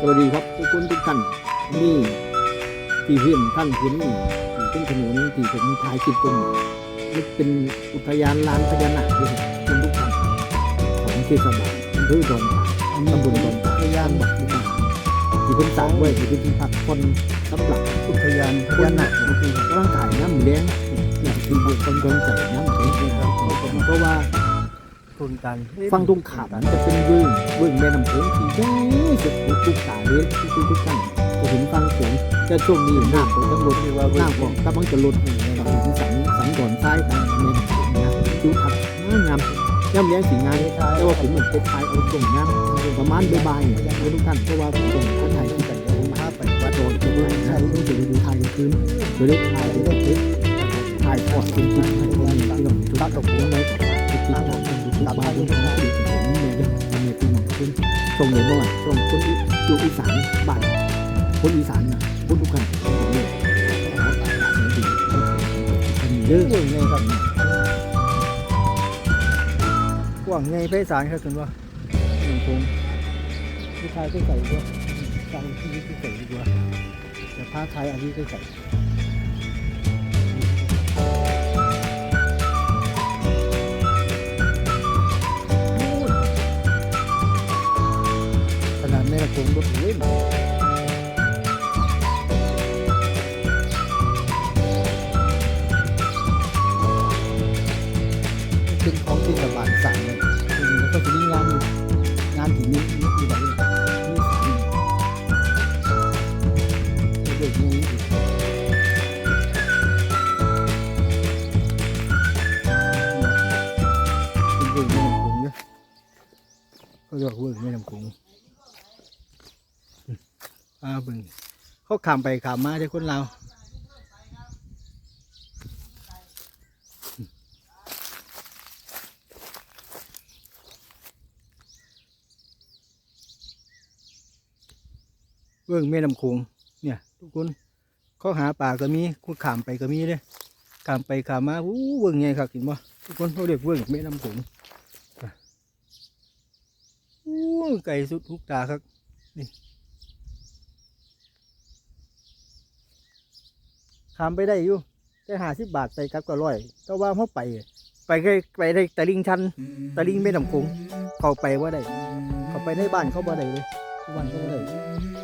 สวัสดีครับทุกคนทุกท่านนี่ที่เห็นท่านเห็นนี่ที่เป็นถนนที่ผมถ่ายคลิปตรงนี้นี่เป็นอุทยานลานพญานาคด้วยครับทุกท่านของเทศบาลอำเภอดอนตาดตำบลดอนตาอุทยานบักมุกดาหารที่เพิ่นสร้างไว้ที่เป็นที่พักคนสำหรับอุทยานพญานาคกำลังถ่ายน้ำแดงอยากคือคนคนใจน้ำแดงนะครับเพราะว่า ทุนกันฟังตรงขามจะเป็นเบื้องเบื้องแม่น้ำโขงที่ใหญ่สุดทุกสายเลยทุกทุกทุกท่านจะเห็นฟังโขงจะช่วงนี้หน้ำของทั้งรว่าน้ำของกำลังจะลดกับถึงสันสันก่อนซ้ายตามแม่น้ำโขงนะดูทับงามย่ำแย้งสีงานแต่ว่าผมเหมือนเป็นทายเอาตรงงามประมาณบ่ายๆเนี่ยทุกท่านเพราะว่าผมเป็นคนไทยที่แต่งตัวมาไปวัดโดนตัวไทยต้องจะดูไทยคืนโดยได้ไทยได้เทปถ่ายทอดเป็นจริงให้คนที่เราตัดตกหัวไว้ก่อนติดตามผมตามมาดูผมติดผมเนี่ยเดี๋ยวเนี่ยปีหนึ่งขึ้นส่งเลยบ่อยส่งคนอยู่อีสานบ้านคนอีสานนะคนทุกคนเนี่ยเรื่องไงครับกว้างไงไพศาลครับคุณว่าหนึ่งคงผู้ชายก็ใส่ด้วยฟังที่นี่ใส่ดีกว่าแต่ผ้าไทยอันนี้ก็ใส่ ที่สบานสั่งเลยแล้วก็จะมีงานดูงานที่นี้นี่คือแบบนี้นี่สามเด็กนี้อีกเป็นเรื่องแม่น้ำคงเนี่ยเขาเรียกว่าเรื่องแม่น้ำคงอ่าเบิ่งเขาขามไปขามมาที่คนเรา เบื้องแม่น้ำโขงเนี่ย ทุกคนเขาหาปลาก็มีคุณขามไปก็มีเลยขามไปขามมาอู้เบื้องไงครับเห็นบ่ทุกคนเขาเรียกเบื้องแม่น้ำโขงอะอู้ไก่สุดทุกตาครับนี่ขามไปได้อยู่ได้หาสิบบาทไปกลับก็ร้อยแต่ว่าเขาไป ไปแค่ไปได้ตะลิงชันตะลิงแม่น้ำโขงเขาไปว่าได้เขาไปในบ้านเขาบ่ได้เลยทุกวันเขาบ่ได้ผมมี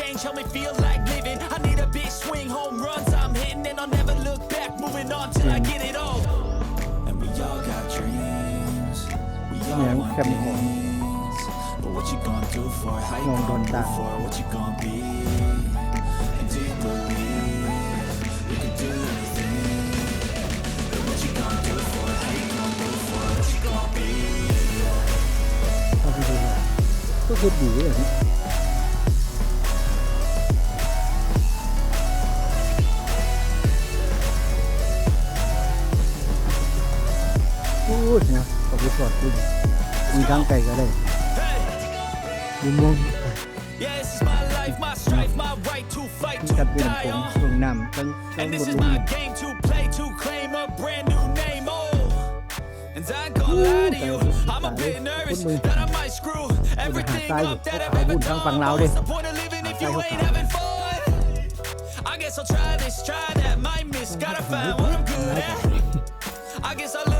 change, help me feel like living. I need a big swing, home runs I'm hitting, and I'll never look back. Moving on till I get it all. And we all got dreams. We all Yeah, want come on. things. But what you gonna do for it? How you Come on, gonna don't move die. for it? What you gonna be? And do you believe you can do anything? But what you gonna do for it? How you gonna move for it? What you gonna be? เอาไปดูเลยก็คือดีเลยนะ อ้ยนะขอบคุณสอดคุณมีทางไก่ก็ได้ Hey! มุมมอง Yeah, this is my life, my strife, my right to fight, มี to กัดเป็น die ผม on. ลงน้ำทั้งทั้ง And หม this ด is ลง my น้ game to play to claim a brand new name. Oh, and I ain't gonna lie to you, I'm a bit nervous that I might screw everything up that I've ever done. But What's the point of living if you ain't having fun? I guess I'll try this, try that, might miss, gotta find what I'm good at. I guess I look here, look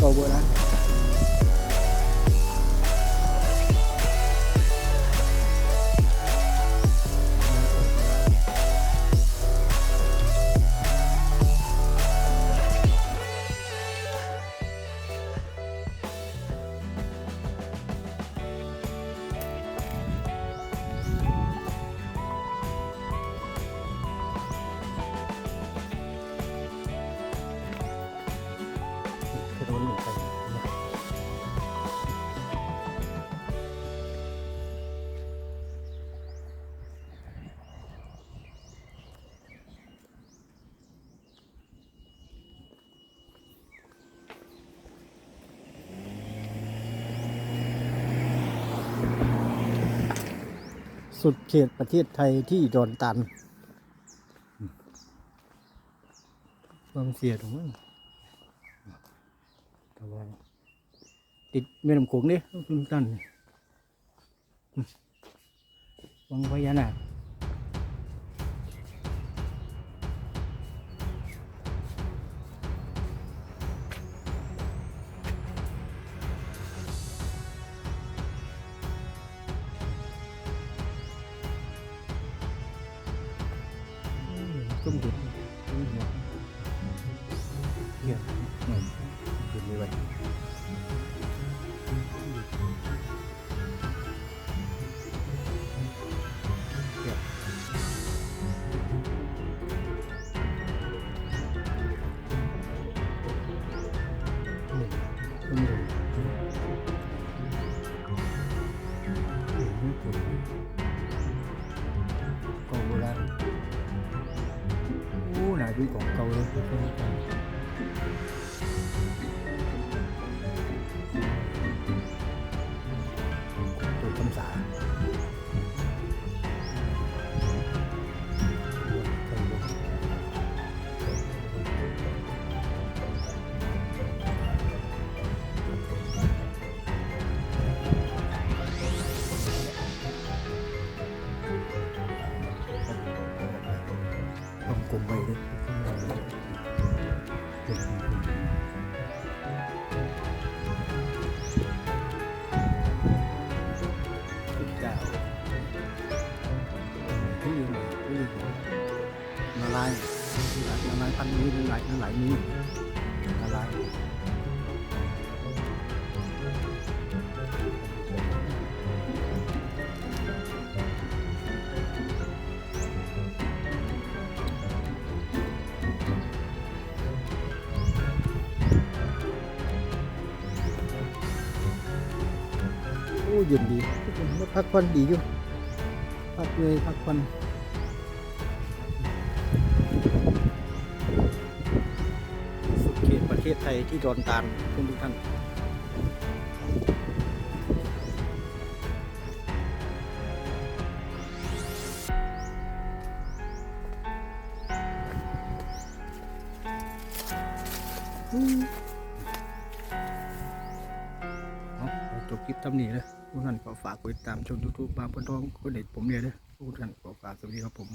October. สุดเขตประเทศไทยที่ดอนตันความเสียตรงนั้นแต่ว่าติดแม่น้ำโขงนี่ทุกท่านวังพญานาค อืมต้ม หนาดูข ละลายละลายพันนี้ละลายละลายนี้ละลายโอ้เย็นดีมาพักผ่อนดีอยู่พักเลยพักผ่อน ทศไทยที่ดอนตาลทุกท่านจบคลิปทำนี้เลยทุกท่านก็ฝากกดติดตามชมยูทูบางปนทองคนเด็ดผมเนี่ยเลยทุกท่านก็ฝากสวัสดีครับผม